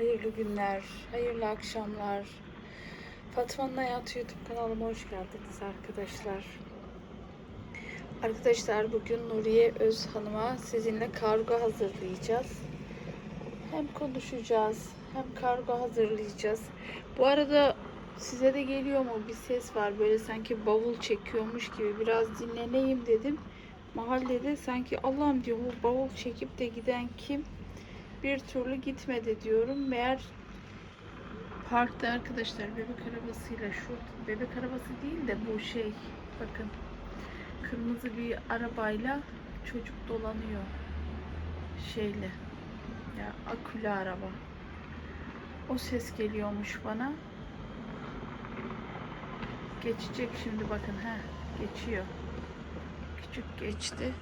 hayırlı günler, hayırlı akşamlar. Fatma'nın Hayatı YouTube kanalıma hoş geldiniz arkadaşlar. Arkadaşlar bugün Nuriye Öz Hanım'a sizinle kargo hazırlayacağız. Hem konuşacağız hem kargo hazırlayacağız. Bu arada size de geliyor mu bir ses var böyle sanki bavul çekiyormuş gibi biraz dinleneyim dedim. Mahallede sanki Allah'ım diyor bu bavul çekip de giden kim? Bir türlü gitmedi diyorum. Meğer parkta arkadaşlar bebek arabasıyla şu bebek arabası değil de bu şey bakın kırmızı bir arabayla çocuk dolanıyor şeyle ya akülü araba. O ses geliyormuş bana. Geçecek şimdi bakın ha geçiyor. Küçük geçti.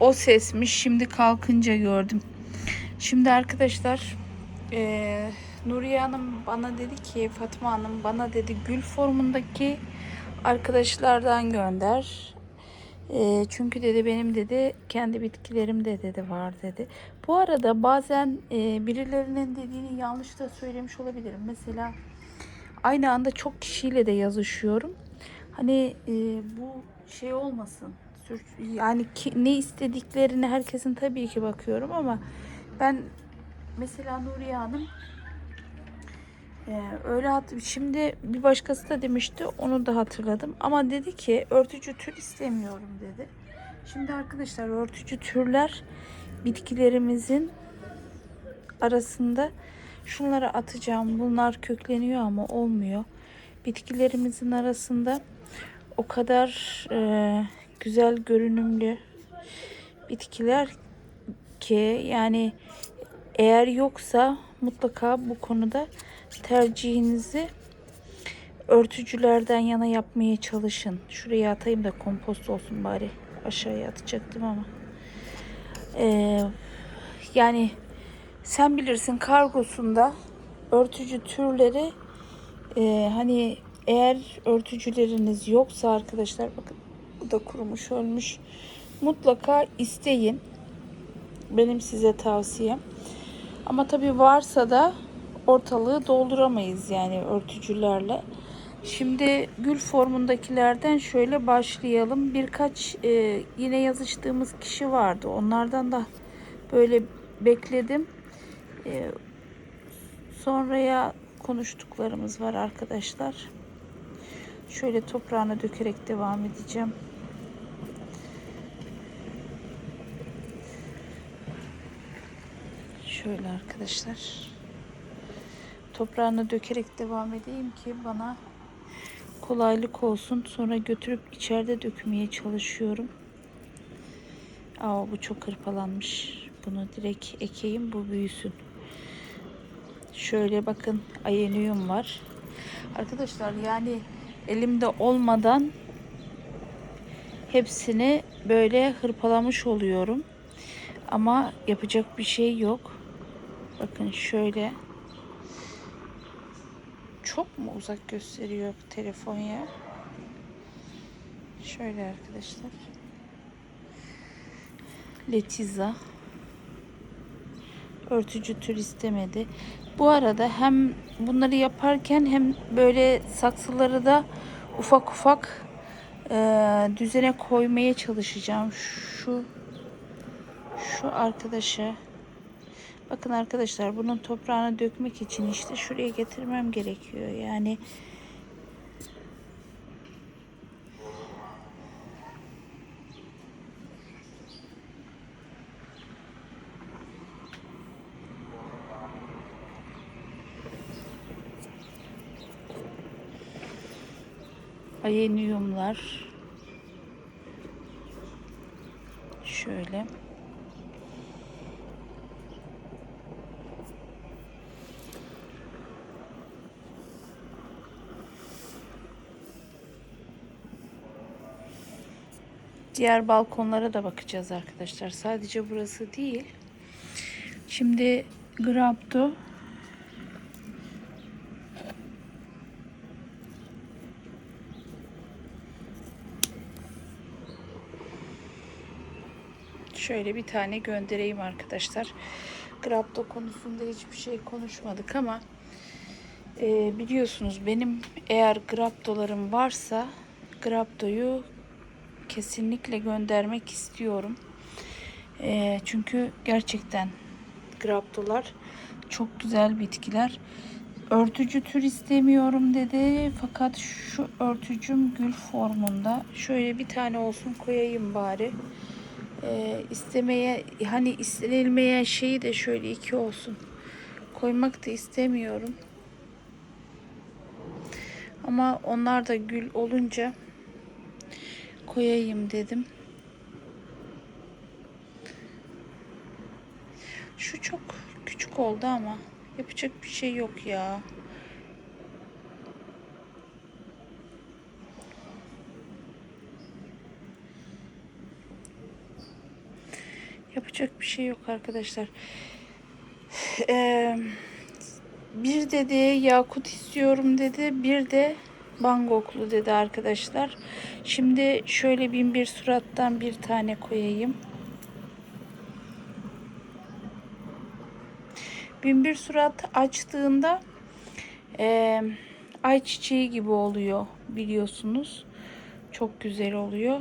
O sesmiş şimdi kalkınca gördüm. Şimdi arkadaşlar eee Nuriye Hanım bana dedi ki Fatma Hanım bana dedi gül formundaki arkadaşlardan gönder. Eee, çünkü dedi benim dedi kendi bitkilerim de dedi var dedi. Bu arada bazen eee, birilerinin dediğini yanlış da söylemiş olabilirim. Mesela aynı anda çok kişiyle de yazışıyorum. Hani eee, bu şey olmasın. Yani ki, ne istediklerini herkesin tabii ki bakıyorum ama ben mesela Nuriye Hanım e, öyle hat şimdi bir başkası da demişti onu da hatırladım ama dedi ki örtücü tür istemiyorum dedi. Şimdi arkadaşlar örtücü türler bitkilerimizin arasında şunları atacağım. Bunlar kökleniyor ama olmuyor. Bitkilerimizin arasında o kadar e, güzel görünümlü bitkiler ki yani eğer yoksa mutlaka bu konuda tercihinizi örtücülerden yana yapmaya çalışın. Şuraya atayım da kompost olsun bari. Aşağıya atacaktım ama. Ee, yani sen bilirsin kargosunda örtücü türleri e, hani eğer örtücüleriniz yoksa arkadaşlar bakın bu da kurumuş ölmüş mutlaka isteyin benim size tavsiyem. Ama tabii varsa da ortalığı dolduramayız yani örtücülerle. Şimdi gül formundakilerden şöyle başlayalım. Birkaç e, yine yazıştığımız kişi vardı. Onlardan da böyle bekledim. E, sonraya konuştuklarımız var arkadaşlar. Şöyle toprağına dökerek devam edeceğim Şöyle arkadaşlar. Toprağını dökerek devam edeyim ki bana kolaylık olsun. Sonra götürüp içeride dökmeye çalışıyorum. Aa bu çok hırpalanmış. Bunu direkt ekeyim bu büyüsün. Şöyle bakın ayeniyum var. Arkadaşlar yani elimde olmadan hepsini böyle hırpalamış oluyorum. Ama yapacak bir şey yok. Bakın şöyle. Çok mu uzak gösteriyor telefon ya? Şöyle arkadaşlar. Letiza. Örtücü tür istemedi. Bu arada hem bunları yaparken hem böyle saksıları da ufak ufak e, düzene koymaya çalışacağım. Şu şu arkadaşa bakın arkadaşlar bunun toprağını dökmek için işte şuraya getirmem gerekiyor. Yani ayeniyumlar şöyle Diğer balkonlara da bakacağız arkadaşlar. Sadece burası değil. Şimdi Grabdo Şöyle bir tane göndereyim arkadaşlar. Grapto konusunda hiçbir şey konuşmadık ama e, biliyorsunuz benim eğer Graptolarım varsa Grapto'yu kesinlikle göndermek istiyorum. E, çünkü gerçekten Graptolar çok güzel bitkiler. Örtücü tür istemiyorum dedi. Fakat şu örtücüm gül formunda. Şöyle bir tane olsun koyayım bari. Ee, istemeye hani istenilmeyen şeyi de şöyle iki olsun. Koymak da istemiyorum. Ama onlar da gül olunca koyayım dedim. Şu çok küçük oldu ama yapacak bir şey yok ya. Yapacak bir şey yok arkadaşlar. Ee, bir dedi yakut istiyorum dedi. Bir de bangoklu dedi arkadaşlar. Şimdi şöyle bin bir surattan bir tane koyayım. Binbir surat açtığında e, ay çiçeği gibi oluyor biliyorsunuz. Çok güzel oluyor.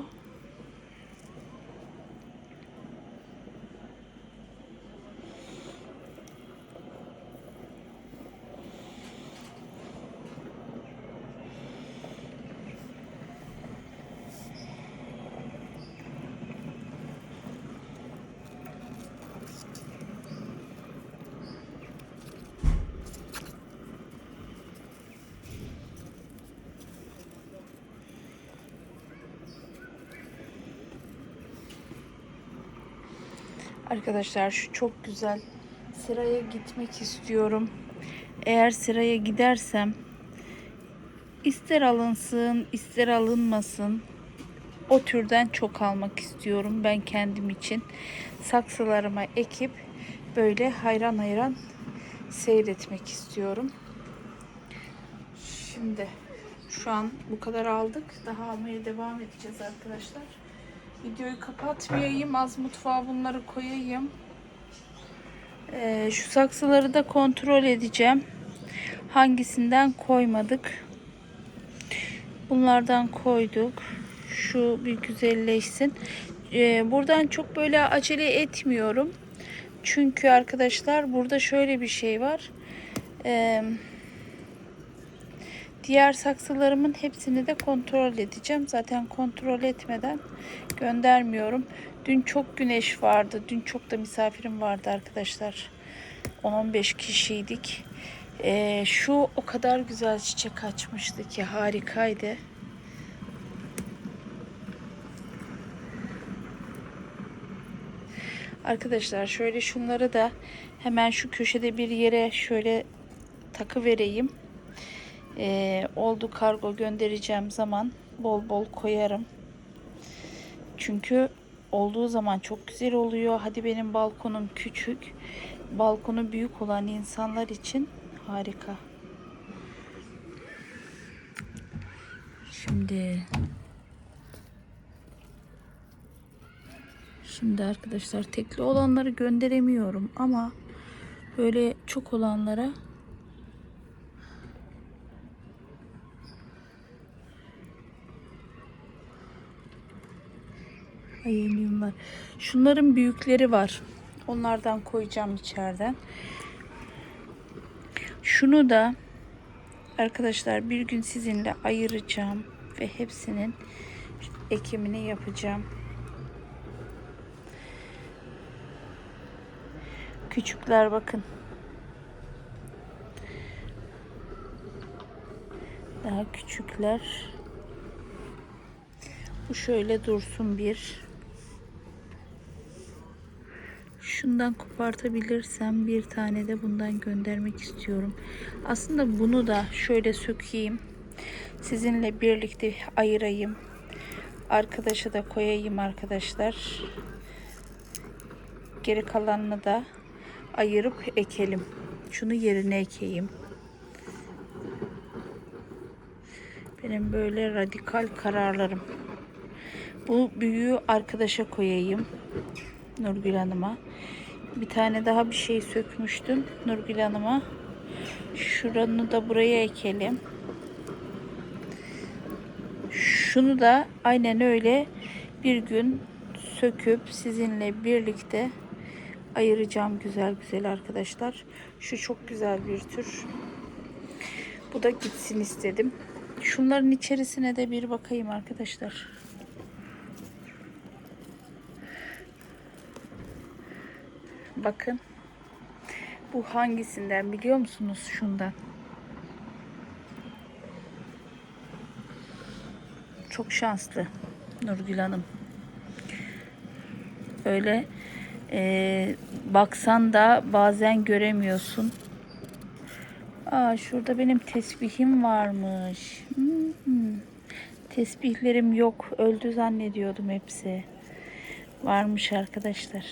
Arkadaşlar şu çok güzel. Sıraya gitmek istiyorum. Eğer sıraya gidersem ister alınsın ister alınmasın o türden çok almak istiyorum ben kendim için. Saksılarıma ekip böyle hayran hayran seyretmek istiyorum. Şimdi şu an bu kadar aldık. Daha almaya devam edeceğiz arkadaşlar. Videoyu kapatmayayım. Az mutfağa bunları koyayım. Ee, şu saksıları da kontrol edeceğim. Hangisinden koymadık. Bunlardan koyduk. Şu bir güzelleşsin. Ee, buradan çok böyle acele etmiyorum. Çünkü arkadaşlar burada şöyle bir şey var. Eee Diğer saksılarımın hepsini de kontrol edeceğim. Zaten kontrol etmeden göndermiyorum. Dün çok güneş vardı. Dün çok da misafirim vardı arkadaşlar. 10-15 kişiydik. Ee, şu o kadar güzel çiçek açmıştı ki harikaydı. Arkadaşlar şöyle şunları da hemen şu köşede bir yere şöyle takı vereyim. Ee, oldu kargo göndereceğim zaman bol bol koyarım. Çünkü olduğu zaman çok güzel oluyor. Hadi benim balkonum küçük. Balkonu büyük olan insanlar için harika. Şimdi Şimdi arkadaşlar tekli olanları gönderemiyorum ama böyle çok olanlara Ayemium var. Şunların büyükleri var. Onlardan koyacağım içeriden. Şunu da arkadaşlar bir gün sizinle ayıracağım ve hepsinin ekimini yapacağım. Küçükler bakın. Daha küçükler. Bu şöyle dursun bir. Şundan kopartabilirsem bir tane de bundan göndermek istiyorum. Aslında bunu da şöyle sökeyim. Sizinle birlikte ayırayım. Arkadaşa da koyayım arkadaşlar. Geri kalanını da ayırıp ekelim. Şunu yerine ekeyim. Benim böyle radikal kararlarım. Bu büyüğü arkadaşa koyayım. Nurgül Hanım'a. bir tane daha bir şey sökmüştüm Nurgül Hanım'a. Şuranı da buraya ekelim. Şunu da aynen öyle bir gün söküp sizinle birlikte ayıracağım güzel güzel arkadaşlar. Şu çok güzel bir tür. Bu da gitsin istedim. Şunların içerisine de bir bakayım arkadaşlar. Bakın. Bu hangisinden biliyor musunuz? Şundan. Çok şanslı Nurgül Hanım. Öyle e, baksan da bazen göremiyorsun. Aa, şurada benim tesbihim varmış. Hmm. Tesbihlerim yok. Öldü zannediyordum hepsi. Varmış arkadaşlar.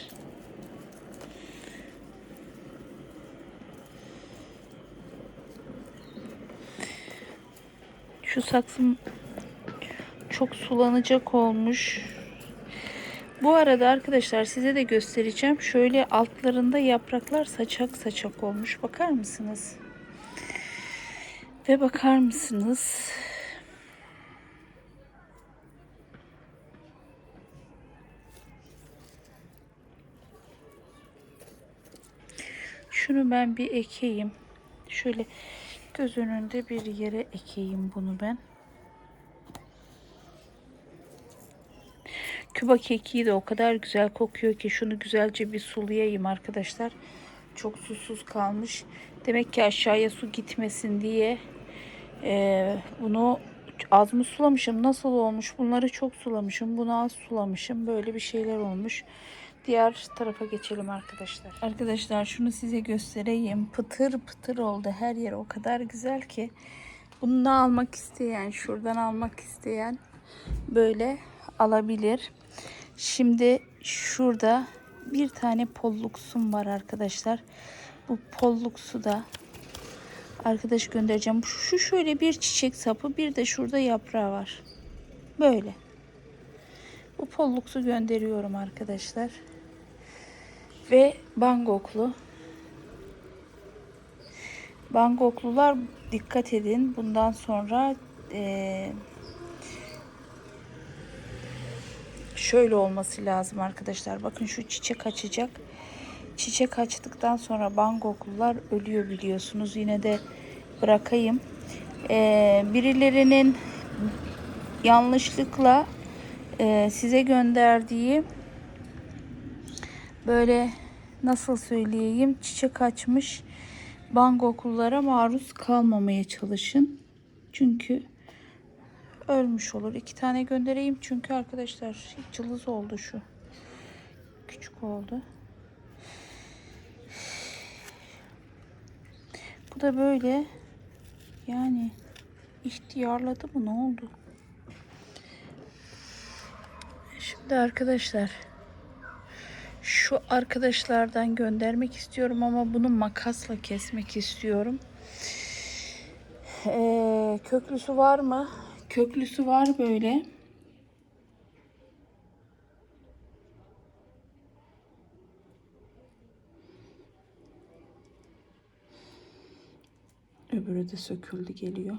Şu saksım çok sulanacak olmuş. Bu arada arkadaşlar size de göstereceğim. Şöyle altlarında yapraklar saçak saçak olmuş. Bakar mısınız? Ve bakar mısınız? Şunu ben bir ekeyim. Şöyle göz önünde bir yere ekeyim bunu ben. Küba kekiği de o kadar güzel kokuyor ki şunu güzelce bir sulayayım arkadaşlar. Çok susuz kalmış. Demek ki aşağıya su gitmesin diye e, bunu az mı sulamışım? Nasıl olmuş? Bunları çok sulamışım. Bunu az sulamışım. Böyle bir şeyler olmuş. Diğer tarafa geçelim arkadaşlar. Arkadaşlar şunu size göstereyim. Pıtır pıtır oldu. Her yer o kadar güzel ki. Bunu almak isteyen, şuradan almak isteyen böyle alabilir. Şimdi şurada bir tane polluksum var arkadaşlar. Bu polluksu da arkadaş göndereceğim. Şu şöyle bir çiçek sapı bir de şurada yaprağı var. Böyle. Bu polluksu gönderiyorum arkadaşlar. Ve bangoklu. Bangoklular dikkat edin. Bundan sonra eee şöyle olması lazım arkadaşlar. Bakın şu çiçek açacak. Çiçek açtıktan sonra bangoklular ölüyor biliyorsunuz. Yine de bırakayım. Ee, birilerinin yanlışlıkla e, size gönderdiği böyle nasıl söyleyeyim çiçek açmış bangoklulara maruz kalmamaya çalışın. Çünkü ölmüş olur. İki tane göndereyim çünkü arkadaşlar cılız oldu şu. Küçük oldu. Bu da böyle yani ihtiyarladı mı ne oldu? Şimdi arkadaşlar şu arkadaşlardan göndermek istiyorum ama bunu makasla kesmek istiyorum. Ee, köklüsü var mı? Köklüsü var böyle. Öbürü de söküldü geliyor.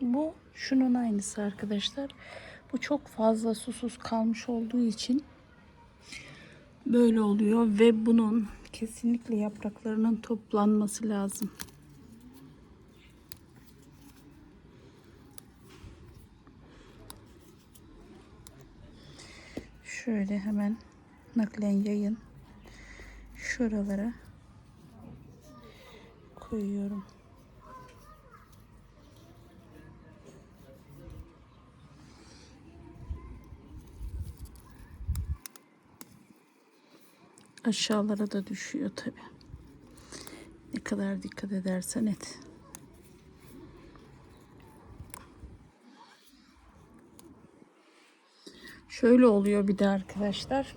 Bu şunun aynısı arkadaşlar. Bu çok fazla susuz kalmış olduğu için böyle oluyor ve bunun kesinlikle yapraklarının toplanması lazım. Şöyle hemen naklen yayın şuralara koyuyorum. aşağılara da düşüyor tabi. Ne kadar dikkat edersen et. Şöyle oluyor bir de arkadaşlar.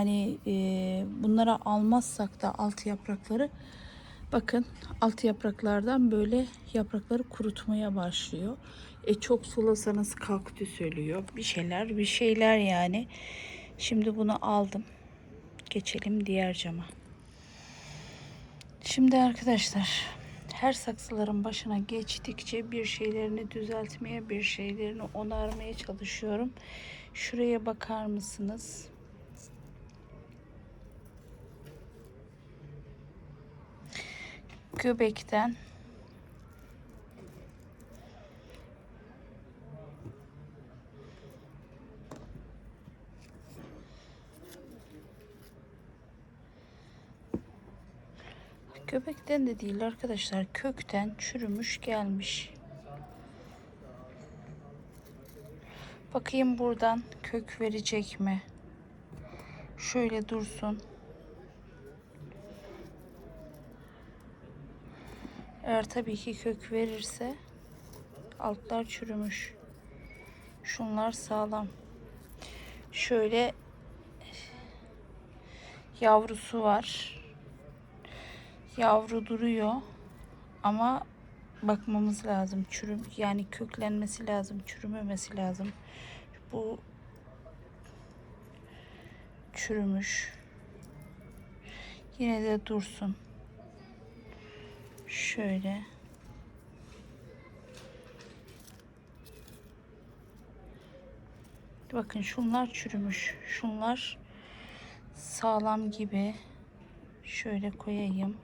Yani e, bunlara almazsak da alt yaprakları bakın alt yapraklardan böyle yaprakları kurutmaya başlıyor. E çok sulasanız kaktüs ölüyor. Bir şeyler bir şeyler yani. Şimdi bunu aldım. Geçelim diğer cama. Şimdi arkadaşlar her saksıların başına geçtikçe bir şeylerini düzeltmeye, bir şeylerini onarmaya çalışıyorum. Şuraya bakar mısınız? Göbekten Göbekten de değil arkadaşlar. Kökten çürümüş gelmiş. Bakayım buradan kök verecek mi? Şöyle dursun. Eğer tabii ki kök verirse altlar çürümüş. Şunlar sağlam. Şöyle yavrusu var. Yavru duruyor ama bakmamız lazım. Çürüm yani köklenmesi lazım çürümemesi lazım. Bu çürümüş. Yine de dursun şöyle bakın şunlar çürümüş şunlar sağlam gibi şöyle koyayım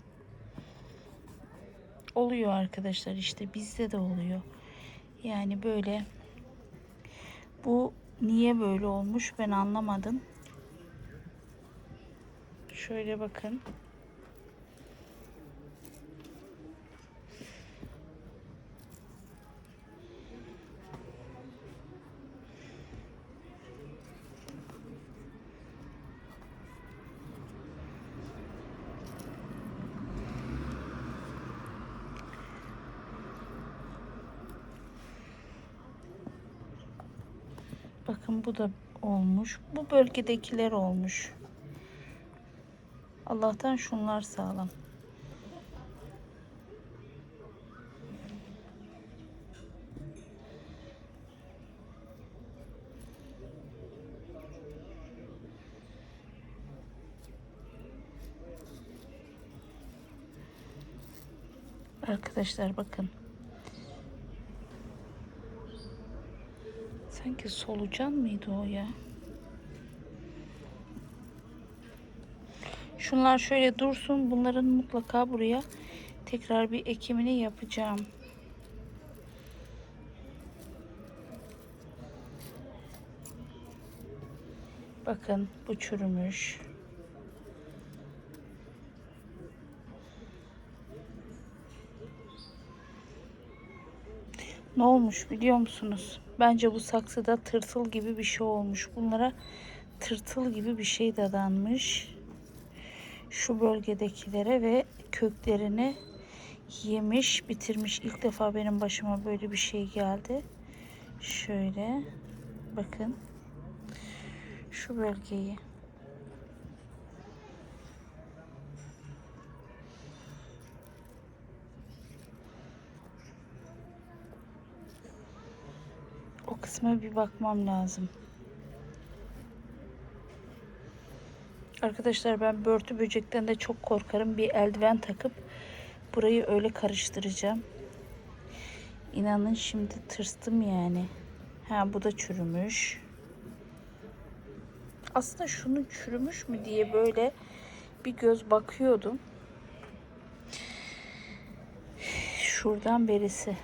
oluyor arkadaşlar işte bizde de oluyor. Yani böyle bu niye böyle olmuş ben anlamadım. Şöyle bakın. Bakın bu da olmuş. Bu bölgedekiler olmuş. Allah'tan şunlar sağlam. Arkadaşlar bakın. Sanki solucan mıydı o ya? Şunlar şöyle dursun. Bunların mutlaka buraya tekrar bir ekimini yapacağım. Bakın bu çürümüş. Ne olmuş biliyor musunuz? Bence bu saksıda tırtıl gibi bir şey olmuş. Bunlara tırtıl gibi bir şey dadanmış. Şu bölgedekilere ve köklerini yemiş, bitirmiş. İlk defa benim başıma böyle bir şey geldi. Şöyle bakın. Şu bölgeyi O kısma bir bakmam lazım. Arkadaşlar ben börtü böcekten de çok korkarım. Bir eldiven takıp burayı öyle karıştıracağım. İnanın şimdi tırstım yani. Ha bu da çürümüş. Aslında şunu çürümüş mü diye böyle bir göz bakıyordum. Şuradan berisi.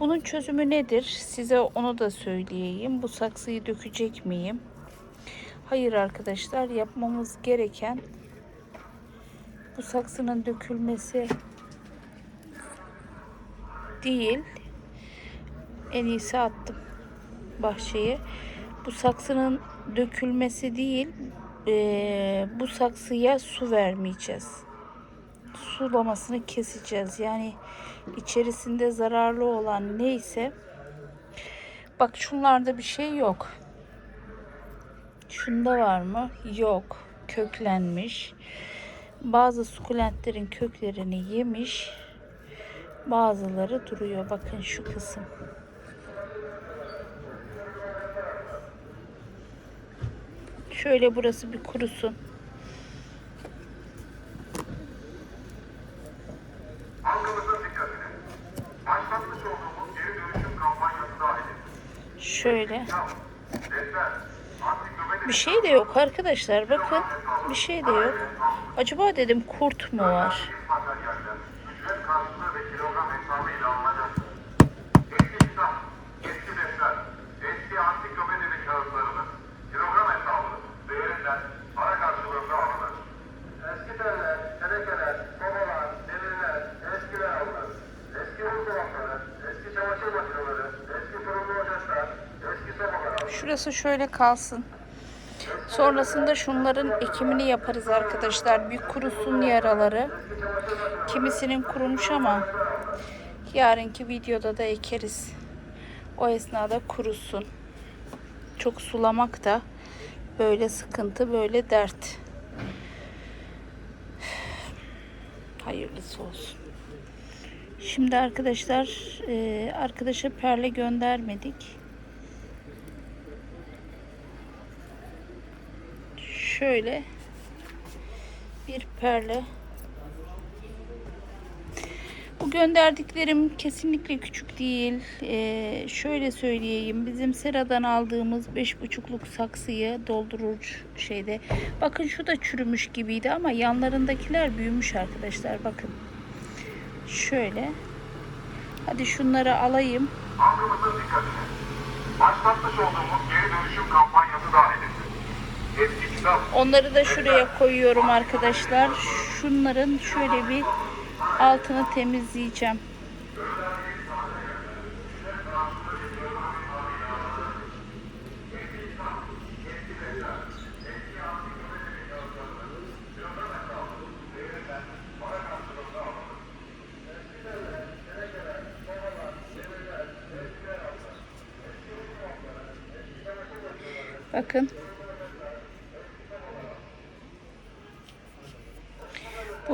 Bunun çözümü nedir? Size onu da söyleyeyim. Bu saksıyı dökecek miyim? Hayır arkadaşlar yapmamız gereken bu saksının dökülmesi değil. En iyisi attım bahçeye. Bu saksının dökülmesi değil, eee, bu saksıya su vermeyeceğiz. Sulamasını keseceğiz. Yani içerisinde zararlı olan neyse bak şunlarda bir şey yok. Şunda var mı? Yok. Köklenmiş. Bazı sukulentlerin köklerini yemiş. Bazıları duruyor. Bakın şu kısım. Şöyle burası bir kurusun. Halkımızın dikkatine. Başlatmış olduğumuz geri dönüşüm kampanyası dahilinde. Şöyle. Bir şey de yok arkadaşlar. Bakın. Bir şey de yok. Acaba dedim kurt mu var? Şurası şöyle kalsın. Sonrasında şunların ekimini yaparız arkadaşlar. Bir kurusun yaraları. Kimisinin kurumuş ama yarınki videoda da ekeriz. O esnada kurusun. Çok sulamak da böyle sıkıntı, böyle dert. Hayırlısı olsun. Şimdi arkadaşlar e, arkadaşa perle göndermedik. Şöyle bir perle. Bu gönderdiklerim kesinlikle küçük değil. Ee, şöyle söyleyeyim. Bizim seradan aldığımız beş buçukluk saksıyı doldurur şeyde. Bakın şu da çürümüş gibiydi ama yanlarındakiler büyümüş arkadaşlar. Bakın. Şöyle. Hadi şunları alayım. Halkımızın dikkatine. Başlatmış olduğumuz geri dönüşüm kampanyası dahilinde. Eski Onları da şuraya koyuyorum arkadaşlar. Şunların şöyle bir altını temizleyeceğim. Bakın.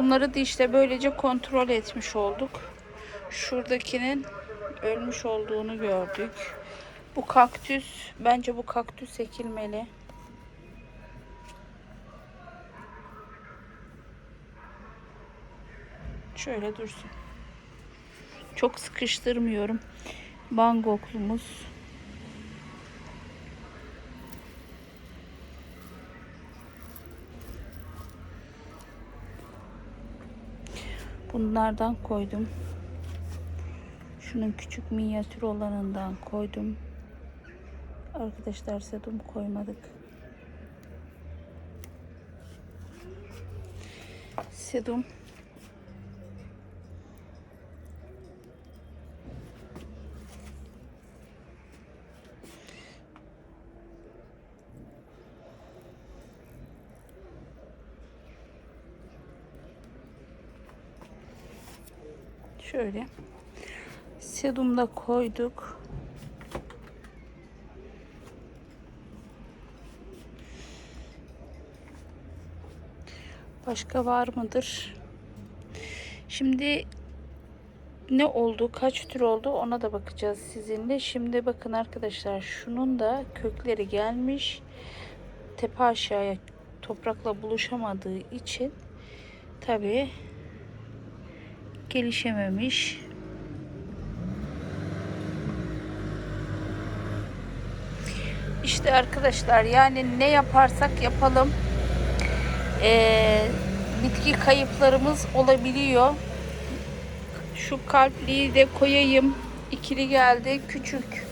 Bunları da işte böylece kontrol etmiş olduk. Şuradakinin ölmüş olduğunu gördük. Bu kaktüs, bence bu kaktüs ekilmeli. Şöyle dursun. Çok sıkıştırmıyorum. Bangoklumuz. Bunlardan koydum. Şunun küçük minyatür olanından koydum. Arkadaşlar sedum koymadık. Sedum. Şöyle. Sedum da koyduk. Başka var mıdır? Şimdi ne oldu, kaç tür oldu ona da bakacağız sizinle. Şimdi bakın arkadaşlar şunun da kökleri gelmiş. Tepe aşağıya toprakla buluşamadığı için tabii gelişememiş. İşte arkadaşlar yani ne yaparsak yapalım eee, bitki kayıplarımız olabiliyor. Şu kalpliyi de koyayım. İkili geldi. Küçük.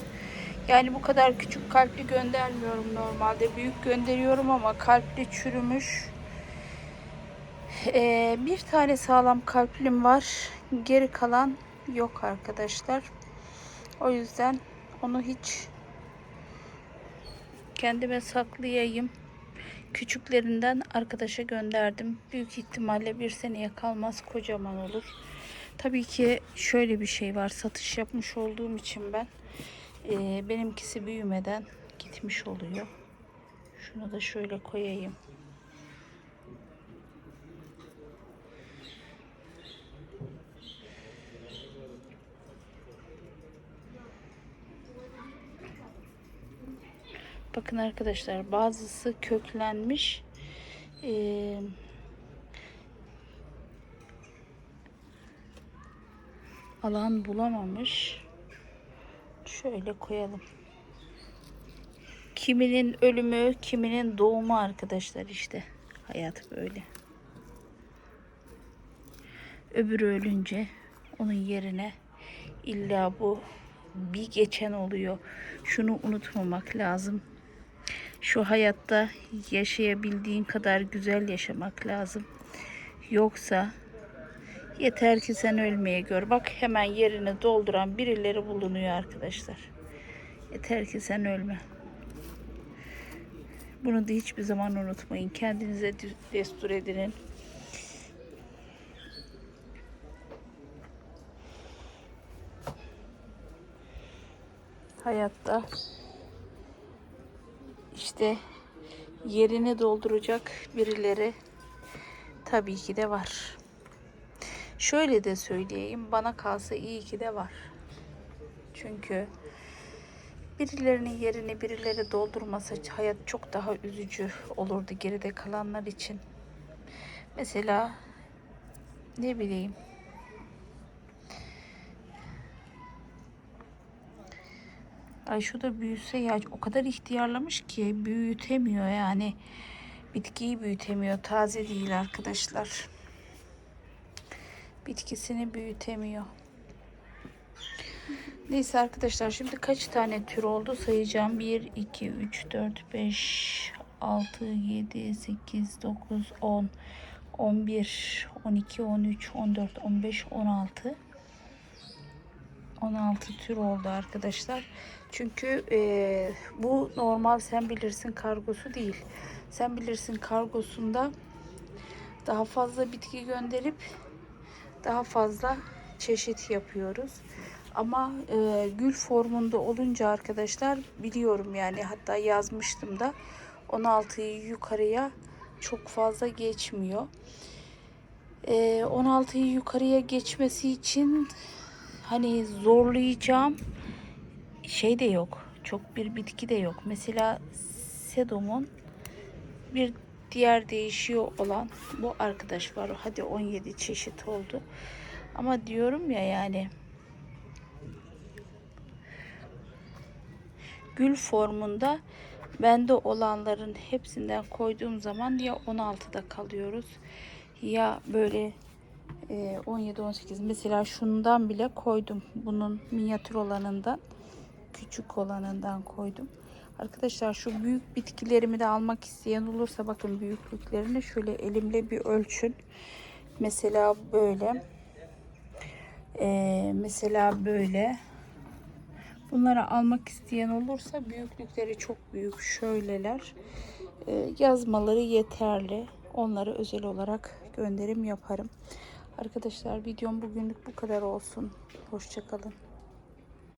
Yani bu kadar küçük kalpli göndermiyorum normalde. Büyük gönderiyorum ama kalpli çürümüş. Ee, bir tane sağlam kalplim var. Geri kalan yok arkadaşlar. O yüzden onu hiç kendime saklayayım. Küçüklerinden arkadaşa gönderdim. Büyük ihtimalle bir seneye kalmaz kocaman olur. Tabii ki şöyle bir şey var. Satış yapmış olduğum için ben eee, benimkisi büyümeden gitmiş oluyor. Şunu da şöyle koyayım. Bakın arkadaşlar bazısı köklenmiş. Ee, alan bulamamış. Şöyle koyalım. Kiminin ölümü, kiminin doğumu arkadaşlar işte. Hayat böyle. Öbürü ölünce onun yerine illa bu bir geçen oluyor. Şunu unutmamak lazım. Şu hayatta yaşayabildiğin kadar güzel yaşamak lazım. Yoksa yeter ki sen ölmeye gör. Bak hemen yerini dolduran birileri bulunuyor arkadaşlar. Yeter ki sen ölme. Bunu da hiçbir zaman unutmayın. Kendinize destur edinin. Hayatta işte yerini dolduracak birileri tabii ki de var. Şöyle de söyleyeyim, bana kalsa iyi ki de var. Çünkü birilerinin yerini birileri doldurmasa hayat çok daha üzücü olurdu geride kalanlar için. Mesela ne bileyim Ay şu da büyüse ya o kadar ihtiyarlamış ki büyütemiyor yani. Bitkiyi büyütemiyor. Taze değil arkadaşlar. Bitkisini büyütemiyor. Neyse arkadaşlar şimdi kaç tane tür oldu sayacağım. 1, 2, 3, 4, 5, 6, 7, 8, 9, 10, 11, 12, 13, 14, 15, 16. 16 tür oldu arkadaşlar. Çünkü e, bu normal sen bilirsin kargosu değil. Sen bilirsin kargosunda daha fazla bitki gönderip daha fazla çeşit yapıyoruz. Ama e, gül formunda olunca arkadaşlar biliyorum yani hatta yazmıştım da 16'yı yukarıya çok fazla geçmiyor. E, 16'yı yukarıya geçmesi için hani zorlayacağım şey de yok. Çok bir bitki de yok. Mesela sedomun bir diğer değişiyor olan bu arkadaş var. Hadi 17 çeşit oldu. Ama diyorum ya yani gül formunda bende olanların hepsinden koyduğum zaman ya 16'da kalıyoruz ya böyle 17-18 mesela şundan bile koydum. Bunun minyatür olanından küçük olanından koydum. Arkadaşlar şu büyük bitkilerimi de almak isteyen olursa bakın büyüklüklerini şöyle elimle bir ölçün. Mesela böyle. Ee, mesela böyle. Bunları almak isteyen olursa büyüklükleri çok büyük şöyleler. Ee, yazmaları yeterli. Onları özel olarak gönderim yaparım. Arkadaşlar videom bugünlük bu kadar olsun. Hoşçakalın.